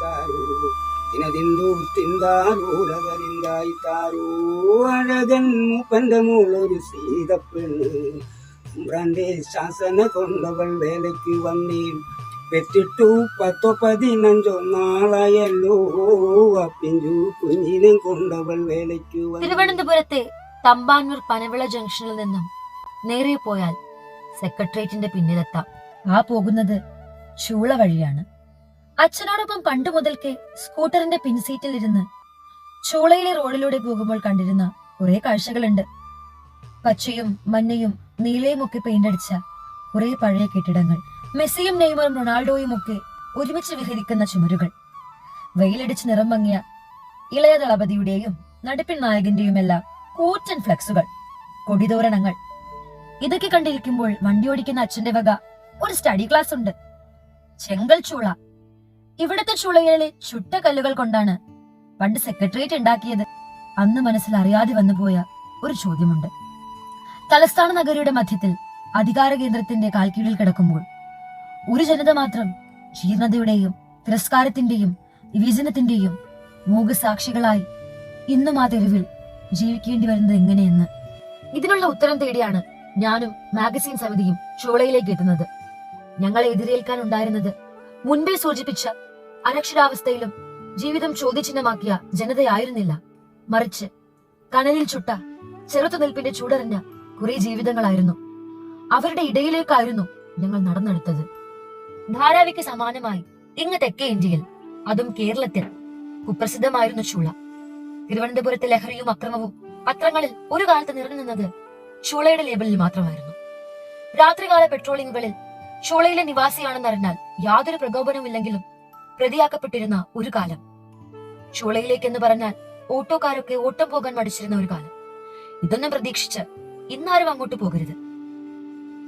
ತಾರು ದಿನದಿಂದು ತಿಂದಾರು ರಗರಿಂದಾಯಿತಾರು ಅಳಗನ್ನು ಬಂದ ಮೂಲೊರು ಸೀದ பெண்ணு உம்ராண்டே சாசன கொண்டவள் வேலைக்கு வந்தேன் പെറ്റിട്ടു പത്തോ പതിനഞ്ചോ നാളായല്ലോ. അപ്പിഞ്ചു കുഞ്ഞിനെ കൊണ്ടവൾ വേലയ്ക്ക് തിരുവനന്തപുരത്തെ തമ്പാനൂർ പനവിള ജംഗ്ഷനിൽ നിന്നും നേരെ പോയാൽ സെക്രട്ടേറിയറ്റിന്റെ പിന്നിലെത്താം. ആ പോകുന്നത് ചൂള വഴിയാണ്. അച്ഛനോടൊപ്പം പണ്ടു മുതൽക്കേ സ്കൂട്ടറിന്റെ പിൻസീറ്റിൽ ഇരുന്ന് ചൂളയിലെ റോഡിലൂടെ പോകുമ്പോൾ കണ്ടിരുന്ന കുറെ കാഴ്ചകളുണ്ട്. പച്ചയും മഞ്ഞയും നീലയും ഒക്കെ പെയിന്റടിച്ച കുറെ പഴയ കെട്ടിടങ്ങൾ. മെസ്സിയും നെയ്മറും റൊണാൾഡോയും ഒക്കെ ഒരുമിച്ച് വിഹരിക്കുന്ന ചുമരുകൾ. വെയിലടിച്ച് നിറം മങ്ങിയ ഇളയ ദളപതിയുടെയും നടിപ്പിൻ നായകന്റെയുമെല്ലാം കൂറ്റൻ ഫ്ലക്സുകൾ കൊടിതോരണങ്ങൾ. ഇതൊക്കെ കണ്ടിരിക്കുമ്പോൾ വണ്ടി ഓടിക്കുന്ന അച്ഛന്റെ വക ഒരു സ്റ്റഡി ക്ലാസ് ഉണ്ട്. ചെങ്കൽ ചൂള ഇവിടുത്തെ ചുളയിലെ ചുട്ട കല്ലുകൾ കൊണ്ടാണ് പണ്ട് സെക്രട്ടേറിയറ്റ് ഉണ്ടാക്കിയത്. അന്ന് മനസ്സിൽ അറിയാതെ വന്നുപോയ ഒരു ചോദ്യമുണ്ട്. തലസ്ഥാന നഗരിയുടെ മധ്യത്തിൽ അധികാര കേന്ദ്രത്തിന്റെ കാൽക്കീഴിൽ കിടക്കുമ്പോൾ ഒരു ജനത മാത്രം ജീർണതയുടെയും തിരസ്കാരത്തിന്റെയും വിവേചനത്തിന്റെയും മൂകസാക്ഷികളായി ഇന്നും ആ തെരുവിൽ ജീവിക്കേണ്ടി വരുന്നത് എങ്ങനെയെന്ന്? ഇതിനുള്ള ഉത്തരം തേടിയാണ് ഞാനും മാഗസിൻ സമിതിയും ഷോളയിലേക്ക് എത്തുന്നത്. ഞങ്ങളെ എതിരേൽക്കാൻ ഉണ്ടായിരുന്നത് മുൻപേ സൂചിപ്പിച്ച അനക്ഷരാവസ്ഥയിലും ജീവിതം ചോദ്യചിഹ്നമാക്കിയ ജനതയായിരുന്നില്ല. മറിച്ച് കണലിൽ ചുട്ട ചെറുത്തുനിൽപ്പിന്റെ ചൂടറിഞ്ഞ കുറെ ജീവിതങ്ങളായിരുന്നു. അവരുടെ ഇടയിലേക്കായിരുന്നു ഞങ്ങൾ നടന്നെടുത്തത്. ധാരാവിക്ക് സമാനമായി ഇങ്ങ് തെക്കേ ഇന്ത്യയിൽ അതും കേരളത്തിൽ കുപ്രസിദ്ധമായിരുന്നു ചൂള. തിരുവനന്തപുരത്തെ ലഹരിയും അക്രമവും പത്രങ്ങളിൽ ഒരു കാലത്ത് നിറഞ്ഞു നിന്നത് ചുളയുടെ ലേബലിൽ മാത്രമായിരുന്നു. രാത്രികാല പെട്രോളിങ്ങുകളിൽ ചുളയിലെ നിവാസിയാണെന്നറിഞ്ഞാൽ യാതൊരു പ്രകോപനവുമില്ലെങ്കിലും പ്രതിയാക്കപ്പെട്ടിരുന്ന ഒരു കാലം. ചുളയിലേക്കെന്ന് പറഞ്ഞാൽ ഓട്ടോക്കാരൊക്കെ ഓട്ടം പോകാൻ മടിച്ചിരുന്ന ഒരു കാലം. ഇതൊന്നും പ്രതീക്ഷിച്ച് ഇന്നാരും അങ്ങോട്ട് പോകരുത്.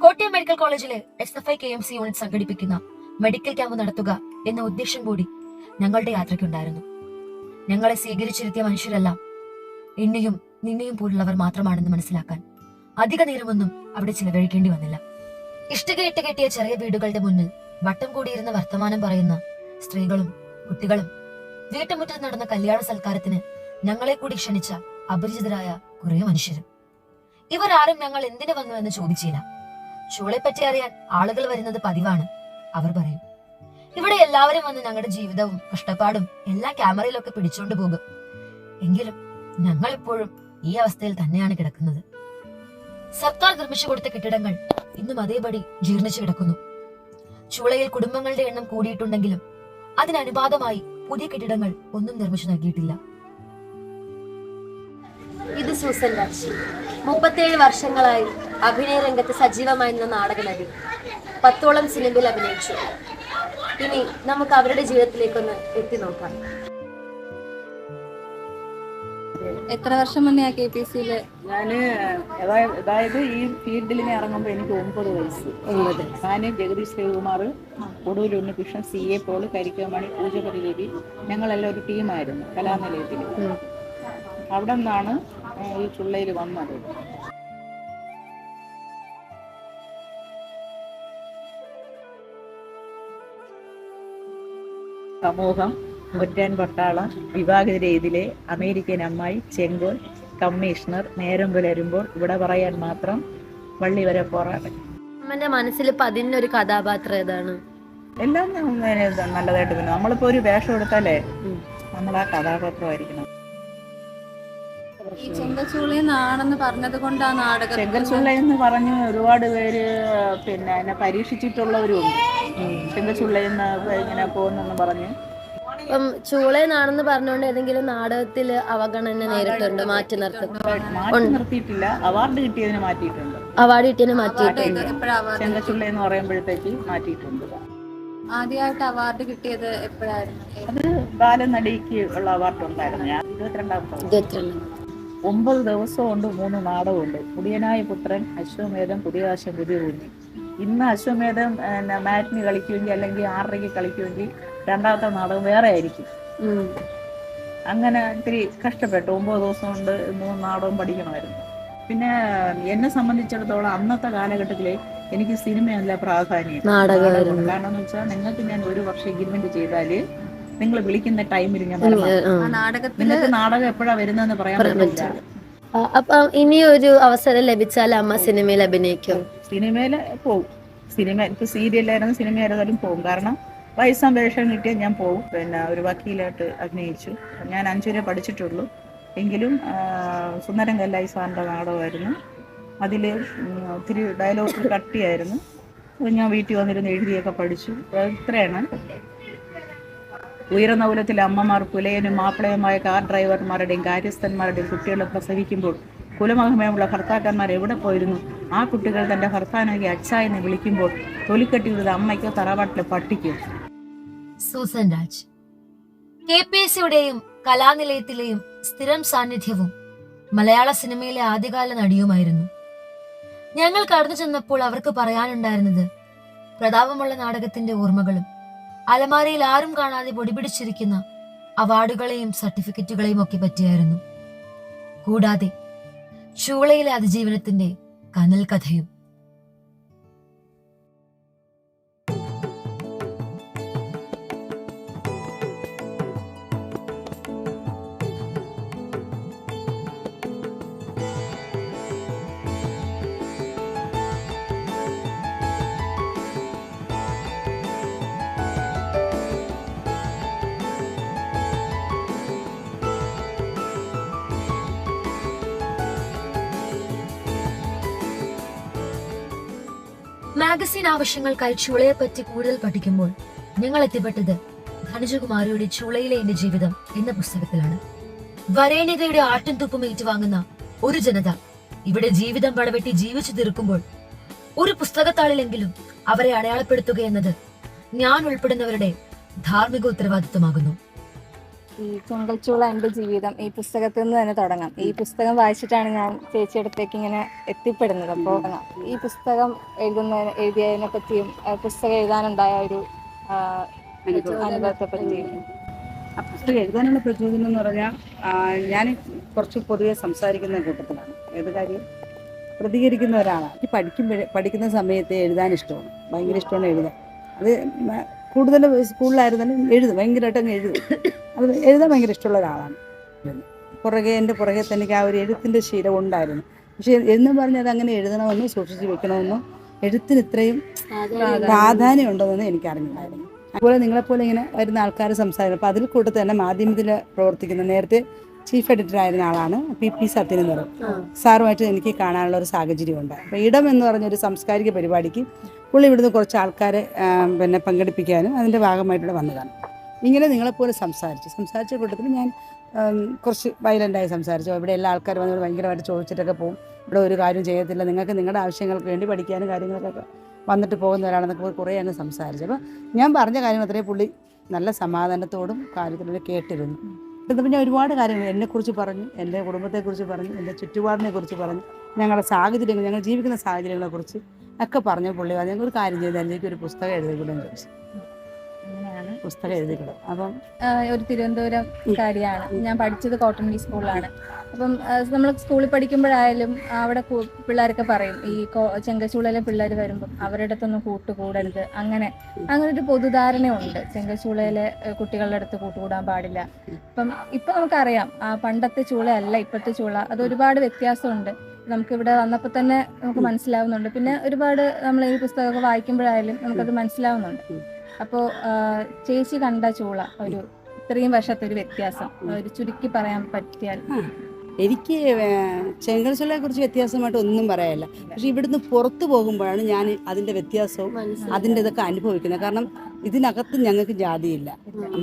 കോട്ടയം മെഡിക്കൽ കോളേജിലെ S F I K M C unit സംഘടിപ്പിക്കുന്ന മെഡിക്കൽ ക്യാമ്പ് നടത്തുക എന്ന ഉദ്ദേശം കൂടി ഞങ്ങളുടെ യാത്രയ്ക്കുണ്ടായിരുന്നു. ഞങ്ങളെ സ്വീകരിച്ചിരുത്തിയ മനുഷ്യരെല്ലാം എന്നെയും നിന്നെയും പോലുള്ളവർ മാത്രമാണെന്ന് മനസ്സിലാക്കാൻ അധിക നേരമൊന്നും അവിടെ ചിലവഴിക്കേണ്ടി വന്നില്ല. ഇഷ്ടികയിട്ട് കെട്ടിയ ചെറിയ വീടുകളുടെ മുന്നിൽ വട്ടം കൂടിയിരുന്ന വർത്തമാനം പറയുന്ന സ്ത്രീകളും കുട്ടികളും വീട്ടുമുറ്റത്ത് നടന്ന കല്യാണ സൽക്കാരത്തിന് ഞങ്ങളെ കൂടി ക്ഷണിച്ച അപരിചിതരായ കുറെ മനുഷ്യരും ഇവർ ആരും ഞങ്ങൾ എന്തിനു വന്നു എന്ന് ചോദിച്ചില്ല. ചൂളെപ്പറ്റി അറിയാൻ ആളുകൾ വരുന്നത് പതിവാണ് അവർ പറയും. ഇവിടെ എല്ലാവരും വന്ന് ഞങ്ങളുടെ ജീവിതവും കഷ്ടപ്പാടും എല്ലാം ക്യാമറയിലൊക്കെ പിടിച്ചോണ്ട് പോകും. എങ്കിലും ഞങ്ങൾ ഇപ്പോഴും ഈ അവസ്ഥയിൽ തന്നെയാണ് കിടക്കുന്നത്. സർക്കാർ നിർമ്മിച്ചു കൊടുത്ത കെട്ടിടങ്ങൾ ഇന്നും അതേപടി ജീർണിച്ചു കിടക്കുന്നു. ചൂളയിൽ കുടുംബങ്ങളുടെ എണ്ണം കൂടിയിട്ടുണ്ടെങ്കിലും അതിനനുപാതമായി പുതിയ കെട്ടിടങ്ങൾ ഒന്നും നിർമ്മിച്ചു നൽകിയിട്ടില്ല. ഇത് സൂസൻ രാജ്. മുപ്പത്തേഴ് വർഷങ്ങളായി അഭിനയ രംഗത്ത് സജീവമായിരുന്ന നാടക നടി. പത്തോളം സിനിമയിൽ അഭിനയിച്ചു. ഇനി നമുക്ക് അവരുടെ ജീവിതത്തിലേക്കൊന്ന് എത്തി നോക്കാം. എത്ര വർഷം മുന്നേ കെ പി സിയിൽ ഞാൻ അതായത് ഈ ഫീൽഡിൽ ഞാൻ ഇറങ്ങുമ്പോൾ എനിക്ക് ഒമ്പത് വയസ്സ്. ഒമ്പത്. ഞാൻ ജഗദീഷ് ശിവകുമാർ ഒടുവിൽ ഉണ്ണികൃഷ്ണൻ സി എ പോൾ കരിക്കമണി പൂജപതി രവി ഞങ്ങളെല്ലാം ഒരു ടീമായിരുന്നു കലാനിലയത്തിൽ അവിടെ നിന്നാണ് ഈ ചുള്ളയിൽ വന്നത്. സമൂഹം ഒറ്റാൻ പട്ടാളം വിവാഹിതരെതിരെ അമേരിക്കൻ അമ്മായി ചെങ്കോൽ കമ്മീഷണർ നേരം പുലരുമ്പോൾ ഇവിടെ പറയാൻ മാത്രം വള്ളി വരെ പോറാട് അമ്മന്റെ മനസ്സിൽ പതിനൊരു കഥാപാത്രം ഏതാണ്? എല്ലാം നല്ലതായിട്ട് പിന്നെ നമ്മളിപ്പോ ഒരു വേഷം എടുത്താലേ നമ്മൾ ആ കഥാപാത്രമായിരിക്കണം. ഈ ചെങ്കച്ചൂളിന്നാണെന്ന് പറഞ്ഞത് കൊണ്ട് ആ നാടകം ചെങ്കച്ചുള്ള എന്ന് പറഞ്ഞ് ഒരുപാട് പേര് പിന്നെ എന്നെ പരീക്ഷിച്ചിട്ടുള്ളവരും ചെങ്കച്ചുള്ളയെന്ന് ഇങ്ങനെ പോകുന്നെന്ന് പറഞ്ഞ് ഇപ്പം ചൂളേന്നാണെന്ന് പറഞ്ഞുകൊണ്ട് ഏതെങ്കിലും നാടകത്തിൽ അവഗണന നേരിട്ടുണ്ട് മാറ്റി നിർത്തും. മാറ്റി നിർത്തിയിട്ടില്ല. അവാർഡ് കിട്ടിയതിന് മാറ്റിയിട്ടുണ്ട്. അവാർഡ് കിട്ടിയതിന് മാറ്റിയിട്ടുണ്ട്. ചെങ്കച്ചുള്ള എന്ന് പറയുമ്പോഴത്തേക്ക് മാറ്റിയിട്ടുണ്ട്. ആദ്യമായിട്ട് അവാർഡ് കിട്ടിയത് എപ്പോഴായിരുന്നു? അത് ബാലനടിക്ക് ഉള്ള അവാർഡ് ഉണ്ടായിരുന്നു ഞാൻ. ഇരുപത്തിരണ്ട് ഒമ്പത് ദിവസം കൊണ്ട് മൂന്ന് നാടകമുണ്ട്. പുതിയനായ പുത്രൻ അശ്വമേധം പുതിയ പുതിയകാശം പുതിയ കുഞ്ഞി ഇന്ന് അശ്വമേധം മാറ്റിന് കളിക്കുമെങ്കിൽ അല്ലെങ്കിൽ ആറരയ്ക്ക് കളിക്കുമെങ്കിൽ രണ്ടാമത്തെ നാടകം വേറെ ആയിരിക്കും. അങ്ങനെ ഇത്തിരി കഷ്ടപ്പെട്ടു. ഒമ്പത് ദിവസം കൊണ്ട് മൂന്ന് നാടകം പഠിക്കണമായിരുന്നു. പിന്നെ എന്നെ സംബന്ധിച്ചിടത്തോളം അന്നത്തെ കാലഘട്ടത്തിൽ എനിക്ക് സിനിമയല്ല പ്രാധാന്യം. കാരണം എന്ന് വെച്ചാൽ നിങ്ങൾക്ക് ഞാൻ ഒരു വർഷം എഗ്രിമെന്റ് ചെയ്താൽ നിങ്ങൾ വിളിക്കുന്ന ടൈമിൽ ഞാൻ നിങ്ങൾക്ക് നാടകം എപ്പോഴാ വരുന്നതെന്ന് പറയാൻ പറ്റില്ല. അപ്പൊ ഇനി ഒരു അവസരം ലഭിച്ചാൽ അമ്മ സിനിമയിൽ അഭിനയിക്കും. സിനിമയിൽ പോകും സിനിമ ഇപ്പൊ സീരിയലായിരുന്നു സിനിമ ആയിരുന്നാലും പോകും കാരണം വയസ്സാം വേഷം കിട്ടിയാൽ ഞാൻ പോകും പിന്നെ ഒരു വക്കീലായിട്ട് അഭിനയിച്ചു. ഞാൻ അഞ്ചു വരെ പഠിച്ചിട്ടുള്ളൂ. എങ്കിലും സുന്ദരം കല്ലായി സാറിന്റെ നാടകമായിരുന്നു. അതിൽ ഒത്തിരി ഡയലോഗ് കട്ടിയായിരുന്നു. ഞാൻ വീട്ടിൽ വന്നിരുന്ന് എഴുതിയൊക്കെ പഠിച്ചു. ഇത്രയാണ്. ഉയർന്ന കുലത്തിൽ അമ്മമാർ പുലയനും മാപ്പിളയുമായ കാർ ഡ്രൈവർമാരുടെയും കാര്യസ്ഥന്മാരുടെയും കുട്ടികളെ പ്രസവിക്കുമ്പോൾ കുലമഹമയമുള്ള ഭർത്താക്കന്മാർ എവിടെ പോയിരുന്നു? ആ കുട്ടികൾ തന്റെ ഭർത്താനാക്കി അച്ഛ എന്ന് വിളിക്കുമ്പോൾ തൊലിക്കെട്ടിയുള്ളത് അമ്മയ്ക്കോ തറവാട്ടിലെ പട്ടിക്കോ. Susan Raj. K P S സിയുടെയും കലാനിലയത്തിലെയും സ്ഥിരം സാന്നിധ്യവും മലയാള സിനിമയിലെ ആദ്യകാല നടിയുമായിരുന്നു. ഞങ്ങൾ കടന്നു ചെന്നപ്പോൾ അവർക്ക് പറയാനുണ്ടായിരുന്നത് പ്രതാപമുള്ള നാടകത്തിന്റെ ഓർമ്മകളും അലമാരയിൽ ആരും കാണാതെ പൊടിപിടിച്ചിരിക്കുന്ന അവാർഡുകളെയും സർട്ടിഫിക്കറ്റുകളെയും ഒക്കെ പറ്റിയായിരുന്നു. കൂടാതെ ചൂളയിലെ അതിജീവനത്തിന്റെ കനൽ കഥയും മാഗസിൻ ആവശ്യങ്ങൾക്കായി ചുളയെപ്പറ്റി കൂടുതൽ പഠിക്കുമ്പോൾ ഞങ്ങൾ എത്തിപ്പെട്ടത് ധനുജകുമാരിയുടെ ചുളയിലെ എന്റെ ജീവിതം എന്ന പുസ്തകത്തിലാണ്. വരേണ്യതയുടെ ആട്ടും തുപ്പും ഏറ്റുവാങ്ങുന്ന ഒരു ജനത ഇവിടെ ജീവിതം പടവെട്ടി ജീവിച്ചു തീർക്കുമ്പോൾ ഒരു പുസ്തകത്താളിലെങ്കിലും അവരെ അടയാളപ്പെടുത്തുക എന്നത് ഞാൻ ഉൾപ്പെടുന്നവരുടെ ധാർമ്മിക ഉത്തരവാദിത്വമാകുന്നു. ഈ ചുങ്കൽച്ചൂള എന്റെ ജീവിതം ഈ പുസ്തകത്തിൽ നിന്ന് തന്നെ തുടങ്ങാം. ഈ പുസ്തകം വായിച്ചിട്ടാണ് ഞാൻ ചേച്ചിയടുത്തേക്ക് ഇങ്ങനെ എത്തിപ്പെടുന്നത്. അപ്പോൾ ഈ പുസ്തകം എഴുതുന്ന എഴുതിയതിനെ പറ്റിയും പുസ്തകം എഴുതാനുണ്ടായ ഒരു അനുഭവത്തെ പറ്റിയും. പുസ്തകം എഴുതാനുള്ള പ്രചോദനം എന്ന് പറഞ്ഞാൽ ഞാൻ കുറച്ച് പൊതുവെ സംസാരിക്കുന്ന കൂട്ടത്തിലാണ്. ഏത് കാര്യം? പ്രതികരിക്കുന്ന ഒരാളാണ്. എനിക്ക് പഠിക്കുമ്പോഴേ പഠിക്കുന്ന സമയത്ത് എഴുതാൻ ഇഷ്ടമാണ്. ഭയങ്കര ഇഷ്ടമാണ് എഴുതാൻ. അത് കൂടുതൽ സ്കൂളിലായിരുന്നാലും എഴുതും ഭയങ്കരമായിട്ട് അങ്ങ് എഴുതും. അത് എഴുതാൻ ഭയങ്കര ഇഷ്ടമുള്ള ഒരാളാണ്. പുറകെ എന്റെ പുറകെ തന്നെ എനിക്ക് ആ ഒരു എഴുത്തിന്റെ ശീലം ഉണ്ടായിരുന്നു. പക്ഷേ എന്ന് പറഞ്ഞാൽ അങ്ങനെ എഴുതണമെന്നും സൂക്ഷിച്ച് വെക്കണമെന്നും എഴുത്തിന് ഇത്രയും പ്രാധാന്യം. ഉണ്ടെന്ന് എനിക്ക് അറിഞ്ഞിട്ടുണ്ടായിരുന്നു അതുപോലെ നിങ്ങളെപ്പോലെ ഇങ്ങനെ വരുന്ന ആൾക്കാർ സംസാരിക്കും. അപ്പോൾ അതിൽ കൂട്ടത്തിൽ തന്നെ മാധ്യമത്തിൽ പ്രവർത്തിക്കുന്ന നേരത്തെ ചീഫ് എഡിറ്റർ ആയിരുന്ന ആളാണ് പി പി സത്യൻ എന്ന് പറയും. സാറുമായിട്ട് എനിക്ക് കാണാനുള്ള ഒരു സാഹചര്യം ഉണ്ട് അപ്പോൾ ഇടം എന്ന് പറഞ്ഞൊരു സാംസ്കാരിക പരിപാടിക്ക് പുള്ളി ഇവിടുന്ന് കുറച്ച് ആൾക്കാരെ പിന്നെ പങ്കെടുപ്പിക്കാനും അതിന്റെ ഭാഗമായിട്ടുള്ള വന്നതാണ്. ഇങ്ങനെ നിങ്ങളെപ്പോലെ സംസാരിച്ചു. സംസാരിച്ച കൂട്ടത്തിൽ ഞാൻ കുറച്ച് വയലന്റായി സംസാരിച്ചു. ഇവിടെ എല്ലാ ആൾക്കാരും വന്നിട്ട് ഭയങ്കരമായിട്ട് ചോദിച്ചിട്ടൊക്കെ പോകും. ഇവിടെ ഒരു കാര്യം ചെയ്യത്തില്ല. നിങ്ങൾക്ക് നിങ്ങളുടെ ആവശ്യങ്ങൾക്ക് വേണ്ടി പഠിക്കാനും കാര്യങ്ങൾക്കൊക്കെ വന്നിട്ട് പോകുന്നവരാണെന്നൊക്കെ കുറേ അങ്ങ് സംസാരിച്ചു. അപ്പോൾ ഞാൻ പറഞ്ഞ കാര്യം അത്രയും പുള്ളി നല്ല സമാധാനത്തോടും കാര്യത്തിലൂടെ കേട്ടിരുന്നു. എന്നിട്ട് ഞാൻ ഒരുപാട് കാര്യങ്ങൾ എന്നെക്കുറിച്ച് പറഞ്ഞു എന്റെ കുടുംബത്തെക്കുറിച്ച് പറഞ്ഞു എന്റെ ചുറ്റുപാടിനെ കുറിച്ച് പറഞ്ഞു ഞങ്ങളുടെ സാഹചര്യങ്ങൾ ഞങ്ങൾ ജീവിക്കുന്ന സാഹചര്യങ്ങളെക്കുറിച്ച് ഒക്കെ പറഞ്ഞ പുള്ളി പറഞ്ഞു. "ഞങ്ങൾ ഒരു കാര്യം ചെയ്ത് എനിക്ക് ഒരു പുസ്തകം കൂടെ ചോദിച്ചു. പുസ്തകം എഴുതിയിട്ടുണ്ട്. അപ്പം ഒരു തിരുവനന്തപുരം കാര്യമാണ്. ഞാൻ പഠിച്ചത് കോട്ടൺ സ്കൂളിലാണ്. അപ്പം നമ്മൾ സ്കൂളിൽ പഠിക്കുമ്പോഴായാലും അവിടെ പിള്ളേരൊക്കെ പറയും ഈ ചെങ്കച്ചൂളിലെ പിള്ളേർ വരുമ്പം അവരുടെ അടുത്തൊന്നും കൂട്ടുകൂടരുത്. അങ്ങനെ അങ്ങനെ ഒരു പൊതുധാരണയുണ്ട്. ചെങ്കച്ചൂളയിലെ കുട്ടികളുടെ അടുത്ത് കൂട്ടുകൂടാൻ പാടില്ല. അപ്പം ഇപ്പം നമുക്കറിയാം ആ പണ്ടത്തെ ചൂളയല്ല ഇപ്പോഴത്തെ ചൂള. അത് ഒരുപാട് വ്യത്യാസമുണ്ട്. നമുക്ക് ഇവിടെ വന്നപ്പോൾ തന്നെ നമുക്ക് മനസ്സിലാവുന്നുണ്ട്. പിന്നെ ഒരുപാട് നമ്മൾ ഈ പുസ്തകമൊക്കെ വായിക്കുമ്പോഴായാലും നമുക്കത് മനസ്സിലാവുന്നുണ്ട്. അപ്പോൾ ചേച്ചി കണ്ട ചൂള ഒരു ഇത്രയും വർഷത്തെ ഒരു വ്യത്യാസം ഒരു ചുരുക്കി പറയാൻ പറ്റിയാൽ. എനിക്ക് ചെങ്കൽച്ചുളയെ കുറിച്ച് വ്യത്യാസമായിട്ട് ഒന്നും പറയാനില്ല. പക്ഷെ ഇവിടുന്ന് പുറത്തു പോകുമ്പോഴാണ് ഞാൻ അതിന്റെ വ്യത്യാസവും അതിന്റെ ഇതൊക്കെ അനുഭവിക്കുന്നത്. കാരണം ഇതിനകത്ത് ഞങ്ങൾക്ക് ജാതിയില്ല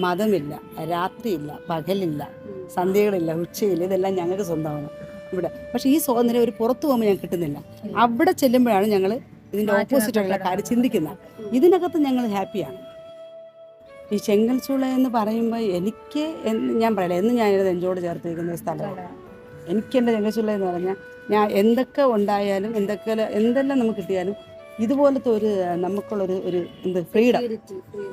മതമില്ല രാത്രിയില്ല പകലില്ല സന്ധ്യകളില്ല ഉച്ചയില്ല ഇതെല്ലാം ഞങ്ങൾക്ക് സ്വന്തമാണ് ഇവിടെ. പക്ഷെ ഈ സ്വാതന്ത്ര്യം ഒരു പുറത്തു പോകുമ്പോൾ ഞങ്ങൾക്ക് കിട്ടുന്നില്ല. അവിടെ ചെല്ലുമ്പോഴാണ് ഞങ്ങൾ ഇതിന്റെ ഓപ്പോസിറ്റ് ഉള്ള കാര്യം ചിന്തിക്കുന്ന. ഇതിനകത്ത് ഞങ്ങൾ ഹാപ്പിയാണ്. ഈ ചെങ്കൽച്ചുള എന്ന് പറയുമ്പോൾ എനിക്ക് ഞാൻ പറയില്ല എന്ന് ഞാൻ എഞ്ചോട് ചേർത്തിരിക്കുന്ന ഒരു സ്ഥലമാണ്. എനിക്ക് എന്റെ ചെങ്കൽച്ചുള എന്ന് പറഞ്ഞാൽ ഞാൻ എന്തൊക്കെ ഉണ്ടായാലും എന്തൊക്കെ എന്തെല്ലാം നമുക്ക് കിട്ടിയാലും ഇതുപോലത്തെ ഒരു നമുക്കുള്ളൊരു ഒരു എന്ത് ഫ്രീഡം.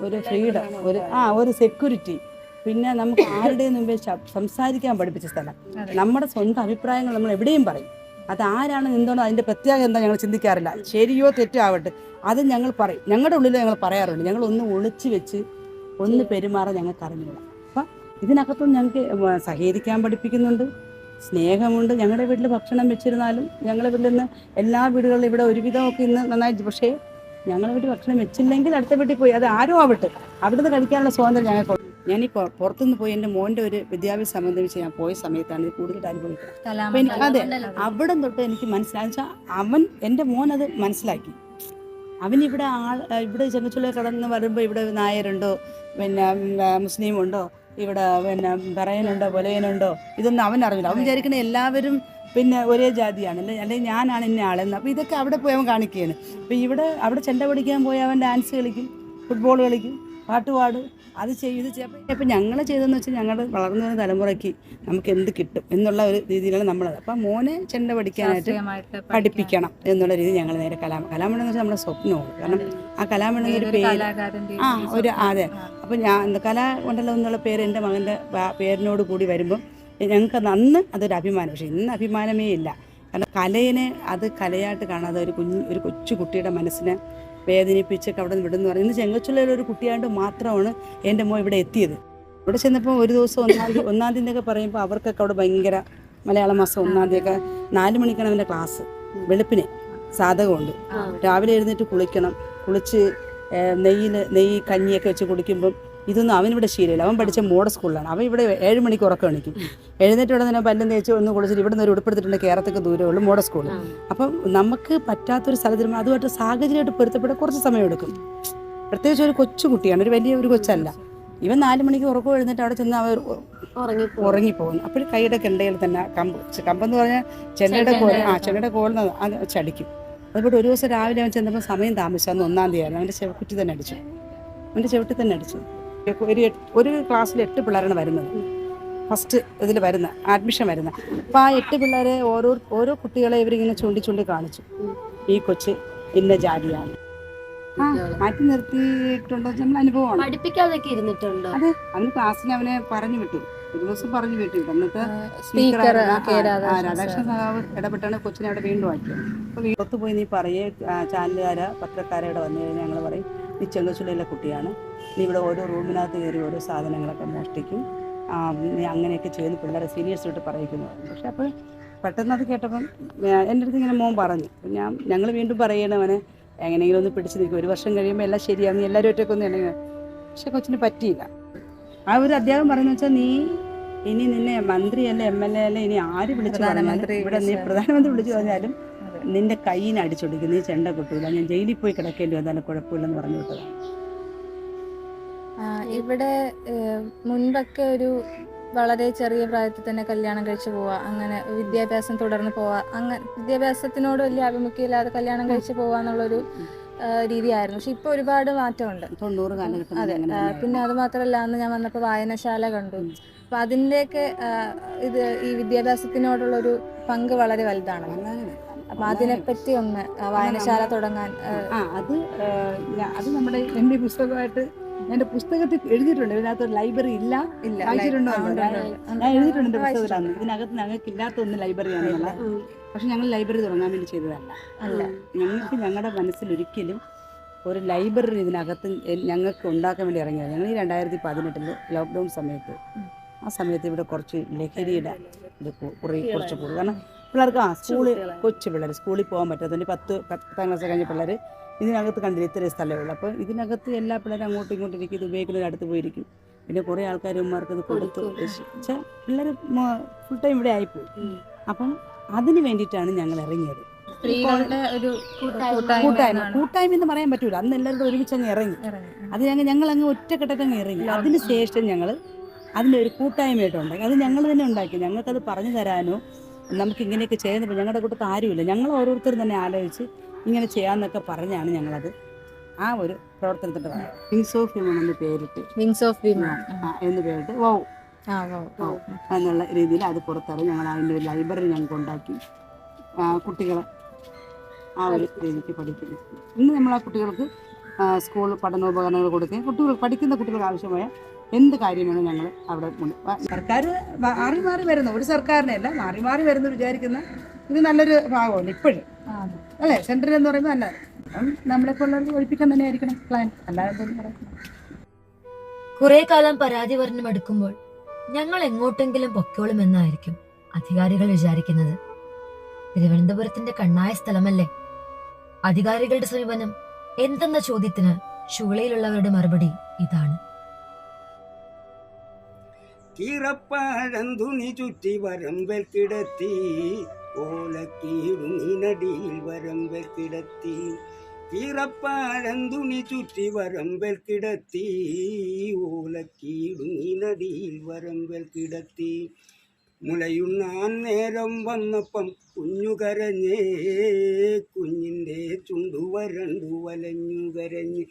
ഒരു ഫ്രീഡം ഒരു ആ ഒരു സെക്യൂരിറ്റി പിന്നെ നമുക്ക് ആരുടെയും മുമ്പേ സംസാരിക്കാൻ പഠിപ്പിച്ച സ്ഥലം. നമ്മുടെ സ്വന്തം അഭിപ്രായങ്ങൾ നമ്മൾ എവിടെയും പറയും. അത് ആരാണ് എന്തോന്നോ അതിന്റെ പ്രത്യേകത എന്താ ഞങ്ങൾ ചിന്തിക്കാറില്ല. ശരിയോ തെറ്റോ ആവട്ടെ. അത് ഞങ്ങൾ പറയും. ഞങ്ങളുടെ ഉള്ളിൽ ഞങ്ങൾ പറയാറുണ്ട് ഞങ്ങൾ ഒന്ന് ഒളിച്ച് വെച്ച് ഒന്ന് പെരുമാറാൻ ഞങ്ങൾക്ക് അറിഞ്ഞില്ല അപ്പം ഇതിനകത്തും ഞങ്ങൾക്ക് സഹകരിക്കാൻ പഠിപ്പിക്കുന്നുണ്ട്. സ്നേഹമുണ്ട്. ഞങ്ങളുടെ വീട്ടിൽ ഭക്ഷണം വെച്ചിരുന്നാലും ഞങ്ങളുടെ വീട്ടിൽ നിന്ന് എല്ലാ വീടുകളിലും ഇവിടെ ഒരുവിധമൊക്കെ ഇന്ന് നന്നായി പക്ഷേ ഞങ്ങളുടെ വീട്ടിൽ ഭക്ഷണം വെച്ചില്ലെങ്കിൽ അടുത്ത വീട്ടിൽ പോയി. അത് ആരോ ആവട്ടെ. അവിടുന്ന് കഴിക്കാനുള്ള സ്വാതന്ത്ര്യം ഞങ്ങൾക്ക് ഞാൻ ഈ പുറത്തുനിന്ന് പോയി എന്റെ മോന്റെ ഒരു വിദ്യാഭ്യാസം സംബന്ധിച്ച് ഞാൻ പോയ സമയത്താണ് ഇത് കൂടുതൽ അനുഭവിക്കുന്നത്. അപ്പോൾ എനിക്ക് അതെ അവിടെ തൊട്ട് എനിക്ക് മനസ്സിലായി. വെച്ചാൽ അവൻ എന്റെ മോൻ അത് മനസ്സിലാക്കി. അവൻ ഇവിടെ ആൾ ഇവിടെ ചെങ്ങച്ചുള്ള കടന്ന് വരുമ്പോൾ ഇവിടെ നായരുണ്ടോ? പിന്നെ ഉം, മുസ്ലിം ഉണ്ടോ ഇവിടെ പിന്നെ പറയനുണ്ടോ? പൊലയനുണ്ടോ? ഇതൊന്നും അവൻ അറിയില്ല അവൻ വിചാരിക്കണ എല്ലാവരും പിന്നെ ഒരേ ജാതിയാണ്. അല്ലെ അല്ലെങ്കിൽ ഞാനാണ് ഇന്ന ആളെന്ന് അപ്പോൾ ഇതൊക്കെ അവിടെ പോയി അവൻ കാണിക്കുകയാണ്. അപ്പോൾ ഇവിടെ അവിടെ ചെണ്ട പഠിക്കാൻ പോയി അവൻ ഡാൻസ് കളിക്കും ഫുട്ബോൾ കളിക്കും പാട്ട് പാടും. അത് ചെയ്ത് ഇപ്പം ഞങ്ങൾ ചെയ്തതെന്ന് വെച്ചാൽ ഞങ്ങളുടെ വളർന്നു വരുന്ന തലമുറയ്ക്ക് നമുക്ക് എന്ത് കിട്ടും എന്നുള്ള ഒരു രീതിയിലാണ് നമ്മളത്. അപ്പം മോനെ ചെണ്ട പഠിക്കാനായിട്ട് പഠിപ്പിക്കണം എന്നുള്ള രീതി ഞങ്ങൾ നേരെ കലാം കലാമണ്ഡലം എന്ന് വെച്ചാൽ നമ്മുടെ സ്വപ്നമാണ് കാരണം ആ കലാമണ്ഡലം ഒരു പേര് ആ ഒരു അതെ. അപ്പം ഞാൻ എന്താ കലാമണ്ഡലം എന്നുള്ള പേര് എന്റെ മകന്റെ പേരിനോട് കൂടി വരുമ്പം ഞങ്ങൾക്ക് അന്ന് അതൊരു അഭിമാനം. പക്ഷേ ഇന്ന് അഭിമാനമേ ഇല്ല. കാരണം കലയെ അത് കലയായിട്ട് കാണാതെ ഒരു കുഞ്ഞ് ഒരു കൊച്ചു കുട്ടിയുടെ മനസ്സിനെ വേദനിപ്പിച്ചൊക്കെ അവിടെ നിന്ന് വിടുന്നു പറഞ്ഞു. ഇന്ന് ചെങ്ങച്ചുള്ളയിൽ ഒരു കുട്ടിയായിട്ട് മാത്രമാണ് എന്റെ മോ ഇവിടെ എത്തിയത്. ഇവിടെ ചെന്നപ്പോൾ ഒരു ദിവസം ഒന്നാം തീയതി ഒന്നാം തീയതി എന്നൊക്കെ പറയുമ്പോൾ അവർക്കൊക്കെ അവിടെ ഭയങ്കര മലയാള മാസം ഒന്നാം തീയതി ഒക്കെ നാല് മണിക്കാണ് അവന്റെ ക്ലാസ്. വെളുപ്പിനെ സാധകമുണ്ട്. രാവിലെ എഴുന്നേറ്റ് കുളിക്കണം. കുളിച്ച് നെയ്യിൽ നെയ്യ് കഞ്ഞിയൊക്കെ വെച്ച് കുടിക്കുമ്പം ഇതൊന്നും അവനിവിടെ ശീലമില്ല. അവൻ പഠിച്ച മോഡ സ്കൂളിലാണ്. അവൻ ഇവിടെ ഏഴ് മണിക്ക് ഉറക്കം എണിക്കും. എഴുന്നേറ്റ് ഇവിടെ തന്നെ പല്ലും തേച്ച് ഒന്ന് കുളിച്ചിട്ട് ഇവിടെ നിന്ന് ഒരു ഉടുപ്പെടുത്തിട്ടുണ്ട് കേരളത്തേക്ക് ദൂരമുള്ളൂ മോഡ സ്കൂൾ അപ്പം നമുക്ക് പറ്റാത്തൊരു സ്ഥലത്ത് അതുമായിട്ട് സാഹചര്യമായിട്ട് പൊരുത്തപ്പെടാൻ കുറച്ച് സമയം എടുക്കും പ്രത്യേകിച്ച് ഒരു കൊച്ചു കുട്ടിയാണ് ഒരു വലിയ ഒരു കൊച്ചല്ല. ഇവൻ നാല് മണിക്ക് ഉറക്കം എഴുന്നേറ്റ് അവിടെ ചെന്ന് അവർ ഉറങ്ങിപ്പോ ഉറങ്ങിപ്പോകുന്നു അപ്പോൾ കൈയുടെ കെണ്ടയിൽ തന്നെ കമ്പ് കമ്പെന്ന് പറഞ്ഞാൽ ചെന്നയുടെ കോൽ ആ ചെന്നയുടെ കോൽ അത് ചടിക്കും. അതുപോലെ ഒരു ദിവസം രാവിലെ അവൻ ചെന്നപ്പോൾ സമയം താമസിച്ചു. അന്ന് ഒന്നാം തീയതി ആയിരുന്നു അവന്റെ ചെവക്കുറ്റി തന്നെ അടിച്ചു. അവന്റെ ചെവിട്ടി തന്നെ അടിച്ചു. ഒരു ഒരു ക്ലാസ്സിൽ എട്ട് പിള്ളേരാണ് വരുന്നത്. ഫസ്റ്റ് ഇതിൽ വരുന്ന അഡ്മിഷൻ വരുന്ന. അപ്പോൾ ആ എട്ട് പിള്ളേരെ ഓരോ ഓരോ കുട്ടികളെ ഇവരിങ്ങനെ ചൂണ്ടി ചൂണ്ടി കാണിച്ചു. ഈ കൊച്ച് ഇന്ന ജാതിയാണ്. മാറ്റി നിർത്തിയിട്ടുണ്ടോ? നമ്മൾ അനുഭവമാണ്. പഠിപ്പിക്കാതൊക്കെ ഇരുന്നിട്ടുണ്ടോ? അതെ അന്ന് ക്ലാസ്സിൽ അവനെ പറഞ്ഞു വിട്ടു. ഒരു ദിവസം പറഞ്ഞു വിട്ടു. എന്നിട്ട് സ്പീക്കർ രാധാകൃഷ്ണൻ സഹാവ് ഇടപെട്ടാണ് കൊച്ചിനെ അവിടെ വീണ്ടും ആക്കിയത് അപ്പോൾ വീട്ടത്ത് പോയി നീ പറയേ ചാനലുകാര പത്രക്കാരെ ഇവിടെ വന്നു കഴിഞ്ഞാൽ ഞങ്ങൾ പറയും നീ ചെങ്ങച്ചുള്ള കുട്ടിയാണ്. നീ ഇവിടെ ഓരോ റൂമിനകത്ത് കയറി ഓരോ സാധനങ്ങളൊക്കെ മോഷ്ടിക്കും. അങ്ങനെയൊക്കെ ചെയ്യുന്ന പിള്ളേരെ സീനിയേഴ്സ് വിട്ട് പറയിക്കുന്നു. പക്ഷെ അപ്പോൾ പെട്ടെന്ന് അത് കേട്ടപ്പം എന്റെ അടുത്ത് ഇങ്ങനെ മോൻ പറഞ്ഞു. ഞാൻ ഞങ്ങൾ വീണ്ടും പറയണവനെ എങ്ങനെയെങ്കിലും ഒന്ന് പിടിച്ച് നിൽക്കും. ഒരു വർഷം കഴിയുമ്പോൾ എല്ലാം ശരിയാണ് നീ എല്ലാവരും ഒറ്റക്കൊന്നും ഇണങ്ങി. പക്ഷെ കൊച്ചിന് പറ്റിയില്ല. ആ ഒരു അധ്യാപകം പറയുന്നത് വെച്ചാൽ നീ ഇനി നിന്നെ മന്ത്രിയല്ല എം എൽ എ അല്ല ഇനി ആര് വിളിച്ചു പറഞ്ഞാലും ഇവിടെ നീ പ്രധാനമന്ത്രി വിളിച്ചു പറഞ്ഞാലും നിന്റെ കയ്യിന് അടിച്ചൊടിക്കും. നീ ചെണ്ട കിട്ടൂല. ഞാൻ ജയിലിൽ പോയി കിടക്കേണ്ടി വന്നാലും കുഴപ്പമില്ലെന്ന് പറഞ്ഞു വിട്ടതാണ് ഇവിടെ മുൻപൊക്കെ ഒരു വളരെ ചെറിയ പ്രായത്തിൽ തന്നെ കല്യാണം കഴിച്ചു പോവാ അങ്ങനെ വിദ്യാഭ്യാസം തുടർന്ന് പോവാ അങ്ങനെ വിദ്യാഭ്യാസത്തിനോട് വലിയ ആഭിമുഖ്യമില്ലാതെ കല്യാണം കഴിച്ചു പോവാന്നുള്ളൊരു രീതിയായിരുന്നു. പക്ഷെ ഇപ്പൊ ഒരുപാട് മാറ്റമുണ്ട്. അതെ. പിന്നെ അത് മാത്രമല്ല അന്ന് ഞാൻ വന്നപ്പോൾ വായനശാല കണ്ടു. അപ്പൊ അതിന്റെയൊക്കെ ഇത് ഈ വിദ്യാഭ്യാസത്തിനോടുള്ളൊരു പങ്ക് വളരെ വലുതാണ്. അപ്പൊ അതിനെപ്പറ്റി ഒന്ന് വായനശാല തുടങ്ങാൻ അത് അത് നമ്മുടെ എന്റെ പുസ്തകമായിട്ട് എന്റെ പുസ്തകത്തിൽ എഴുതിയിട്ടുണ്ട്. ഇതിനകത്ത് ഒരു ലൈബ്രറി ഇല്ല വായിച്ചിട്ടുണ്ടോ? ഞാൻ-. എഴുതിയിട്ടുണ്ട് പുസ്തകത്തിലാണ് ഇതിനകത്ത് ഞങ്ങൾക്ക് ഇല്ലാത്ത ഒന്ന് ലൈബ്രറിയാണെന്നുള്ള പക്ഷെ ഞങ്ങൾ ലൈബ്രറി തുടങ്ങാൻ വേണ്ടി ചെയ്തതല്ല. അല്ല. ഞങ്ങൾക്ക് ഞങ്ങളുടെ മനസ്സിൽ ഒരിക്കലും ഒരു ലൈബ്രറി ഇതിനകത്ത് ഞങ്ങൾക്ക് ഉണ്ടാക്കാൻ വേണ്ടി ഇറങ്ങിയത് ഞങ്ങൾ ഈ രണ്ടായിരത്തി പതിനെട്ടിൽ ലോക്ക്ഡൗൺ സമയത്ത് ആ സമയത്ത് ഇവിടെ കുറച്ച് ലഹരിയുടെ ഇത് കുറേ കുറച്ച് കൂടുതൽ കാരണം പിള്ളേർക്ക് ആ സ്കൂളിൽ കൊച്ചു പിള്ളേർ സ്കൂളിൽ പോകാൻ പറ്റാത്തതുകൊണ്ട് പത്ത് പത്താം ക്ലാസ് കഴിഞ്ഞ പിള്ളേർ ഇതിനകത്ത് കണ്ടില്ല ഇത്രയും സ്ഥലമേ ഉള്ളൂ അപ്പോൾ ഇതിനകത്ത് എല്ലാ പിള്ളേരും അങ്ങോട്ടും ഇങ്ങോട്ടും ഇരിക്കും ഇത് ഉപയോഗിക്കുന്നവർ അടുത്ത് പോയിരിക്കും. പിന്നെ കുറേ ആൾക്കാർ ഉമ്മാർക്ക് ഇത് കൊടുത്തു. വെച്ചാൽ പിള്ളേർ ഫുൾ ടൈം ഇവിടെ ആയിപ്പോയി. അപ്പം അതിന് വേണ്ടിയിട്ടാണ് ഞങ്ങൾ ഇറങ്ങിയത്. ഒരു കൂട്ടായ്മ. കൂട്ടായ്മ എന്ന് പറയാൻ പറ്റൂല. അന്ന് എല്ലാവരും ഒരുമിച്ച് അങ്ങ് ഇറങ്ങി. അത് ഞങ്ങൾ ഞങ്ങൾ അങ്ങ് ഒറ്റക്കെട്ടൊക്കെ അങ്ങ് ഇറങ്ങി. അതിന് ശേഷം ഞങ്ങൾ അതിന്റെ ഒരു കൂട്ടായ്മയായിട്ട് ഉണ്ടാക്കി. അത് ഞങ്ങൾ തന്നെ ഉണ്ടാക്കി. ഞങ്ങൾക്കത് പറഞ്ഞു തരാനോ നമുക്ക് ഇങ്ങനെയൊക്കെ ചെയ്യുന്നപ്പോൾ ഞങ്ങളുടെ കൂട്ടത്ത് ആരുമില്ല. ഞങ്ങൾ ഓരോരുത്തരും തന്നെ ആലോചിച്ച് ഇങ്ങനെ ചെയ്യാന്നൊക്കെ പറഞ്ഞാണ് ഞങ്ങളത്. ആ ഒരു പ്രവർത്തനത്തിന്റെ ഭാഗം. കിങ്സ് ഓഫ് വിമൺ എന്ന് പേരിട്ട്. വിങ്സ് ഓഫ് വിമൺ എന്ന് പേരിട്ട്. വൗ എന്നുള്ള രീതിയിൽ അത് പുറത്തിറങ്ങി. ഞങ്ങൾ അതിന്റെ ഒരു ലൈബ്രറി ഞങ്ങൾക്ക് ഉണ്ടാക്കി. കുട്ടികളെ ആ ഒരു രീതിക്ക് പഠിക്കുന്നു ഇന്ന് നമ്മൾ ആ കുട്ടികൾക്ക് സ്കൂൾ പഠനോപകരണങ്ങൾ കൊടുക്കുകയും കുട്ടികൾ പഠിക്കുന്ന കുട്ടികൾക്ക് ആവശ്യമായ എന്ത് കാര്യമാണ് ഞങ്ങൾ അവിടെ സർക്കാർ മാറി മാറി വരുന്ന. ഒരു സർക്കാരിനെയല്ല മാറി മാറി വരുന്ന വിചാരിക്കുന്ന ഇത് നല്ലൊരു ഭാഗമല്ല ഇപ്പോഴും. അല്ലേ? സെന്റർ എന്ന് പറയുമ്പോൾ അല്ല. നമ്മളെ നമ്മളെപ്പോലുള്ളവർക്ക് ഒഴിപ്പിക്കാൻ തന്നെ ആയിരിക്കണം പ്ലാൻ അല്ലാതെ കുറെ കാലം പരാതി പറഞ്ഞു മടുക്കുമ്പോൾ ഞങ്ങൾ എങ്ങോട്ടെങ്കിലും പൊക്കോളും എന്നായിരിക്കും അധികാരികൾ വിചാരിക്കുന്നത്. തിരുവനന്തപുരത്തിന്റെ കണ്ണായ സ്ഥലമല്ലേ? അധികാരികളുടെ സമീപനം എന്തെന്ന ചോദ്യത്തിന് ശൂളയിലുള്ളവരുടെ മറുപടി ഇതാണ്. കീറപ്പാഴന്തുണി ചുറ്റി വരമ്പൽ കിടത്തി. ഓലക്കീടുങ്ങിനടിയിൽ വരമ്പൽ കിടത്തി. കീറപ്പാഴന്തുണി ചുറ്റി വരമ്പൽ കിടത്തി. ഓലക്കീടുങ്ങിനടിയിൽ വരമ്പൽ കിടത്തി. മുലയുണ്ണാൻ നേരം വന്നപ്പം കുഞ്ഞു കരഞ്ഞേ. കുഞ്ഞിന്റെ ചുണ്ടു വരണ്ടു വലഞ്ഞു കരഞ്ഞ്